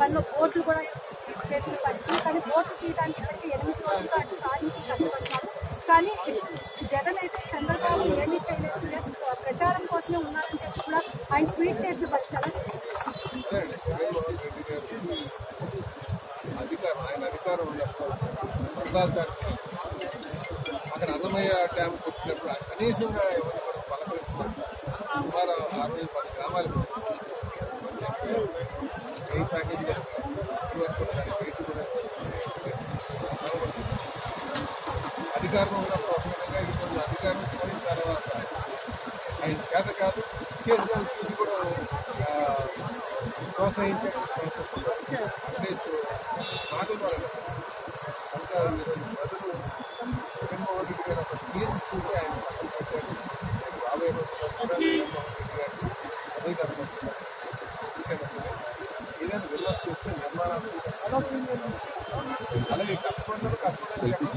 వాళ్ళు బోట్లు కూడా కానీ బోట్లు తీయడానికి ఇప్పటికీ ఎనిమిది రోజులు అటు కార్మికులు కష్టపడుతున్నారు. కానీ జగన్ అయితే చంద్రబాబు ఏమీ చేయలేదు. లేదు, ప్రచారం కోసమే ఉన్నారని చెప్పి కూడా ఆయన ట్వీట్ చేసిన పరిస్థితి అక్కడ అన్నమయ్య డ్యామ్ కొట్టినప్పుడు కనీసంగా ఎవరు కూడా పలకరించారు సుమారు ఆరు పది గ్రామాలకు ఏ ప్యాకేజీ జరిపారు ఇదివరకు కూడా దాని రేటు అధికారం ఉన్నప్పుడు ఒక ఇప్పుడు అధికారం పోయిన తర్వాత ఆయన చేత కాదు చేసిన చూసి కూడా ప్రోత్సహించే జగన్మోహన్ రెడ్డి గారు ఒక తీరు చూసి ఆయన రాబోయే రోజుల్లో కూడా జగన్మోహన్ రెడ్డి గారికి అదే ఏదైనా విమర్శ చేస్తే నిర్మాణాలు. అలాగే కష్టపడ్డారు కష్టపడ్డారు.